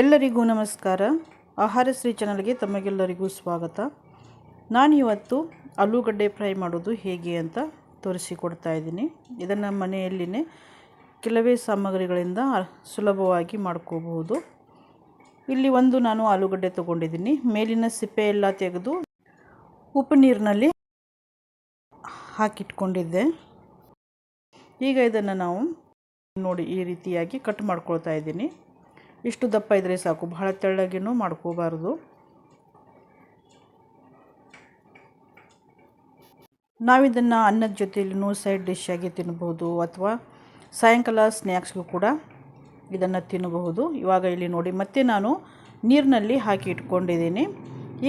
ಎಲ್ಲರಿಗೂ ನಮಸ್ಕಾರ. ಆಹಾರ ಶ್ರೀ ಚಾನಲ್ಗೆ ತಮಗೆಲ್ಲರಿಗೂ ಸ್ವಾಗತ. ನಾನು ಇವತ್ತು ಆಲೂಗಡ್ಡೆ ಫ್ರೈ ಮಾಡೋದು ಹೇಗೆ ಅಂತ ತೋರಿಸಿಕೊಡ್ತಾ ಇದ್ದೀನಿ. ಇದನ್ನು ಮನೆಯಲ್ಲಿನೇ ಕೆಲವೇ ಸಾಮಗ್ರಿಗಳಿಂದ ಸುಲಭವಾಗಿ ಮಾಡ್ಕೋಬಹುದು. ಇಲ್ಲಿ ಒಂದು ನಾನು ಆಲೂಗಡ್ಡೆ ತೊಗೊಂಡಿದ್ದೀನಿ. ಮೇಲಿನ ಸಿಪ್ಪೆ ಎಲ್ಲ ತೆಗೆದು ಉಪ್ಪು ನೀರಿನಲ್ಲಿ ಹಾಕಿಟ್ಕೊಂಡಿದ್ದೆ. ಈಗ ಇದನ್ನು ನಾವು ನೋಡಿ ಈ ರೀತಿಯಾಗಿ ಕಟ್ ಮಾಡ್ಕೊಳ್ತಾ ಇದ್ದೀನಿ. ಇಷ್ಟು ದಪ್ಪ ಇದ್ದರೆ ಸಾಕು. ಬಹಳ ತೆಳ್ಳಗೇನು ಮಾಡ್ಕೋಬಾರ್ದು. ನಾವಿದನ್ನು ಅನ್ನದ ಜೊತೆಯಲ್ಲೂ ಸೈಡ್ ಡಿಶ್ ಆಗಿ ತಿನ್ಬೋದು ಅಥವಾ ಸಾಯಂಕಾಲ ಸ್ನ್ಯಾಕ್ಸ್ಗೂ ಕೂಡ ಇದನ್ನು ತಿನ್ನಬಹುದು ಇವಾಗ ಇಲ್ಲಿ ನೋಡಿ ಮತ್ತೆ ನಾನು ನೀರಿನಲ್ಲಿ ಹಾಕಿ ಇಟ್ಕೊಂಡಿದ್ದೀನಿ.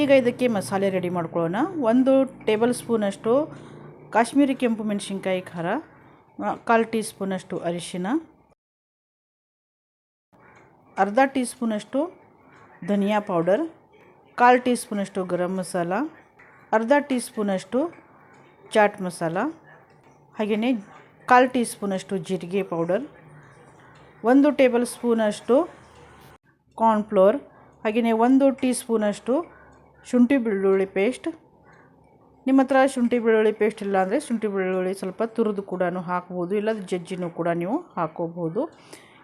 ಈಗ ಇದಕ್ಕೆ ಮಸಾಲೆ ರೆಡಿ ಮಾಡ್ಕೊಳ್ಳೋಣ. ಒಂದು ಟೇಬಲ್ ಸ್ಪೂನಷ್ಟು ಕಾಶ್ಮೀರಿ ಕೆಂಪು ಮೆಣಸಿನ್ಕಾಯಿ ಖಾರ, ಕಾಲು ಟೀ ಸ್ಪೂನಷ್ಟು ಅರಿಶಿನ. ಅರ್ಧ ಟೀ ಸ್ಪೂನಷ್ಟು ಧನಿಯಾ ಪೌಡರ್, ಕಾಲು ಟೀ ಸ್ಪೂನಷ್ಟು ಗರಂ ಮಸಾಲ, ಅರ್ಧ ಟೀ ಸ್ಪೂನಷ್ಟು ಚಾಟ್ ಮಸಾಲ, ಹಾಗೆಯೇ ಕಾಲು ಟೀ ಸ್ಪೂನಷ್ಟು ಜೀರಿಗೆ ಪೌಡರ್, ಒಂದು ಟೇಬಲ್ ಸ್ಪೂನಷ್ಟು ಕಾರ್ನ್ಫ್ಲೋರ್ ಹಾಗೆಯೇ ಒಂದು ಟೀ ಸ್ಪೂನಷ್ಟು ಶುಂಠಿ ಬೆಳ್ಳುಳ್ಳಿ ಪೇಸ್ಟ್. ನಿಮ್ಮ ಹತ್ರ ಶುಂಠಿ ಬೆಳ್ಳುಳ್ಳಿ ಪೇಸ್ಟ್ ಇಲ್ಲ ಅಂದರೆ ಶುಂಠಿ ಬೆಳ್ಳುಳ್ಳಿ ಸ್ವಲ್ಪ ತುರಿದು ಕೂಡ ಹಾಕ್ಬೋದು ಇಲ್ಲ ಜಜ್ಜಿನೂ ಕೂಡ ನೀವು ಹಾಕ್ಕೋಬೋದು.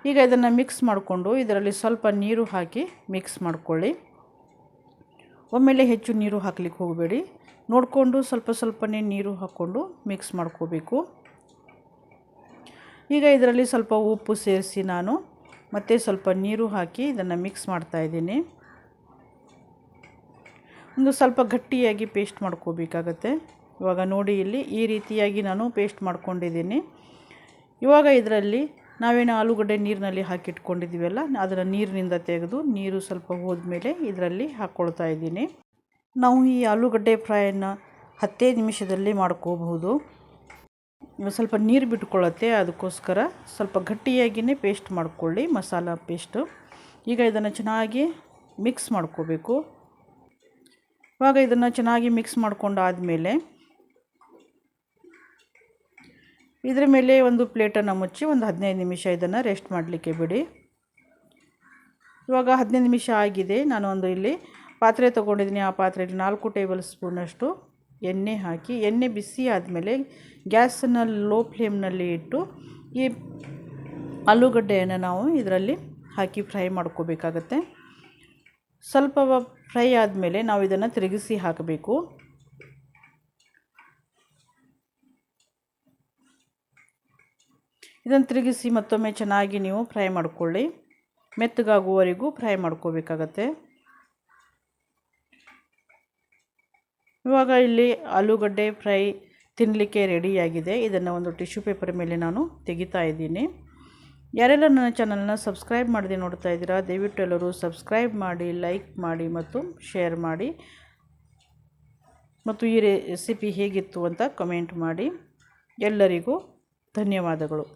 ಈಗ ಇದನ್ನು ಮಿಕ್ಸ್ ಮಾಡಿಕೊಂಡು ಇದರಲ್ಲಿ ಸ್ವಲ್ಪ ನೀರು ಹಾಕಿ ಮಿಕ್ಸ್ ಮಾಡ್ಕೊಳ್ಳಿ. ಒಮ್ಮೆಲೆ ಹೆಚ್ಚು ನೀರು ಹಾಕ್ಲಿಕ್ಕೆ ಹೋಗಬೇಡಿ. ನೋಡಿಕೊಂಡು ಸ್ವಲ್ಪ ಸ್ವಲ್ಪನೇ ನೀರು ಹಾಕ್ಕೊಂಡು ಮಿಕ್ಸ್ ಮಾಡ್ಕೋಬೇಕು. ಈಗ ಇದರಲ್ಲಿ ಸ್ವಲ್ಪ ಉಪ್ಪು ಸೇರಿಸಿ ನಾನು ಮತ್ತೆ ಸ್ವಲ್ಪ ನೀರು ಹಾಕಿ ಇದನ್ನು ಮಿಕ್ಸ್ ಮಾಡ್ತಾ ಇದ್ದೀನಿ. ಒಂದು ಸ್ವಲ್ಪ ಗಟ್ಟಿಯಾಗಿ ಪೇಸ್ಟ್ ಮಾಡ್ಕೋಬೇಕಾಗತ್ತೆ. ಇವಾಗ ನೋಡಿ ಇಲ್ಲಿ ಈ ರೀತಿಯಾಗಿ ನಾನು ಪೇಸ್ಟ್ ಮಾಡ್ಕೊಂಡಿದ್ದೀನಿ. ಇವಾಗ ಇದರಲ್ಲಿ ನಾವೇನು ಆಲೂಗಡ್ಡೆ ನೀರಿನಲ್ಲಿ ಹಾಕಿಟ್ಕೊಂಡಿದ್ದೀವಲ್ಲ, ಅದನ್ನು ನೀರಿನಿಂದ ತೆಗೆದು ನೀರು ಸ್ವಲ್ಪ ಹೋದ್ಮೇಲೆ ಇದರಲ್ಲಿ ಹಾಕ್ಕೊಳ್ತಾ ಇದ್ದೀನಿ. ನಾವು ಈ ಆಲೂಗಡ್ಡೆ ಫ್ರೈಯನ್ನು ಹತ್ತೇ ನಿಮಿಷದಲ್ಲಿ ಮಾಡ್ಕೋಬಹುದು. ಸ್ವಲ್ಪ ನೀರು ಬಿಟ್ಕೊಳ್ಳುತ್ತೆ, ಅದಕ್ಕೋಸ್ಕರ ಸ್ವಲ್ಪ ಗಟ್ಟಿಯಾಗಿಯೇ ಪೇಸ್ಟ್ ಮಾಡ್ಕೊಳ್ಳಿ, ಮಸಾಲ ಪೇಸ್ಟು. ಈಗ ಇದನ್ನು ಚೆನ್ನಾಗಿ ಮಿಕ್ಸ್ ಮಾಡ್ಕೋಬೇಕು. ಇವಾಗ ಇದನ್ನು ಚೆನ್ನಾಗಿ ಮಿಕ್ಸ್ ಮಾಡ್ಕೊಂಡಾದಮೇಲೆ ಇದರ ಮೇಲೆ ಒಂದು ಪ್ಲೇಟನ್ನು ಮುಚ್ಚಿ ಒಂದು ಹದಿನೈದು ನಿಮಿಷ ಇದನ್ನು ರೆಸ್ಟ್ ಮಾಡಲಿಕ್ಕೆ ಬಿಡಿ. ಇವಾಗ ಹದಿನೈದು ನಿಮಿಷ ಆಗಿದೆ. ನಾನು ಒಂದು ಇಲ್ಲಿ ಪಾತ್ರೆ ತೊಗೊಂಡಿದ್ದೀನಿ. ಆ ಪಾತ್ರೆಯಲ್ಲಿ ನಾಲ್ಕು ಟೇಬಲ್ ಸ್ಪೂನಷ್ಟು ಎಣ್ಣೆ ಹಾಕಿ, ಎಣ್ಣೆ ಬಿಸಿ ಆದಮೇಲೆ ಗ್ಯಾಸನ್ನು ಲೋ ಫ್ಲೇಮ್ನಲ್ಲಿ ಇಟ್ಟು ಈ ಆಲೂಗಡ್ಡೆಯನ್ನು ನಾವು ಇದರಲ್ಲಿ ಹಾಕಿ ಫ್ರೈ ಮಾಡ್ಕೋಬೇಕಾಗತ್ತೆ. ಸ್ವಲ್ಪ ಫ್ರೈ ಆದಮೇಲೆ ನಾವು ಇದನ್ನು ತಿರುಗಿಸಿ ಹಾಕಬೇಕು. ಇದನ್ನು ತಿರುಗಿಸಿ ಮತ್ತೊಮ್ಮೆ ಚೆನ್ನಾಗಿ ನೀವು ಫ್ರೈ ಮಾಡಿಕೊಳ್ಳಿ. ಮೆತ್ತಗಾಗುವವರೆಗೂ ಫ್ರೈ ಮಾಡ್ಕೋಬೇಕಾಗತ್ತೆ. ಇವಾಗ ಇಲ್ಲಿ ಆಲೂಗಡ್ಡೆ ಫ್ರೈ ತಿನ್ನಲಿಕ್ಕೆ ರೆಡಿಯಾಗಿದೆ. ಇದನ್ನು ಒಂದು ಟಿಶ್ಯೂ ಪೇಪರ್ ಮೇಲೆ ನಾನು ತೆಗಿತಾ ಇದ್ದೀನಿ. ಯಾರೆಲ್ಲ ನನ್ನ ಚಾನಲ್ನ ಸಬ್ಸ್ಕ್ರೈಬ್ ಮಾಡದೆ ನೋಡ್ತಾ ಇದ್ದೀರಾ, ದಯವಿಟ್ಟು ಎಲ್ಲರೂ ಸಬ್ಸ್ಕ್ರೈಬ್ ಮಾಡಿ, ಲೈಕ್ ಮಾಡಿ ಮತ್ತು ಶೇರ್ ಮಾಡಿ. ಮತ್ತು ಈ ರೆಸಿಪಿ ಹೇಗಿತ್ತು ಅಂತ ಕಮೆಂಟ್ ಮಾಡಿ. ಎಲ್ಲರಿಗೂ ಧನ್ಯವಾದಗಳು.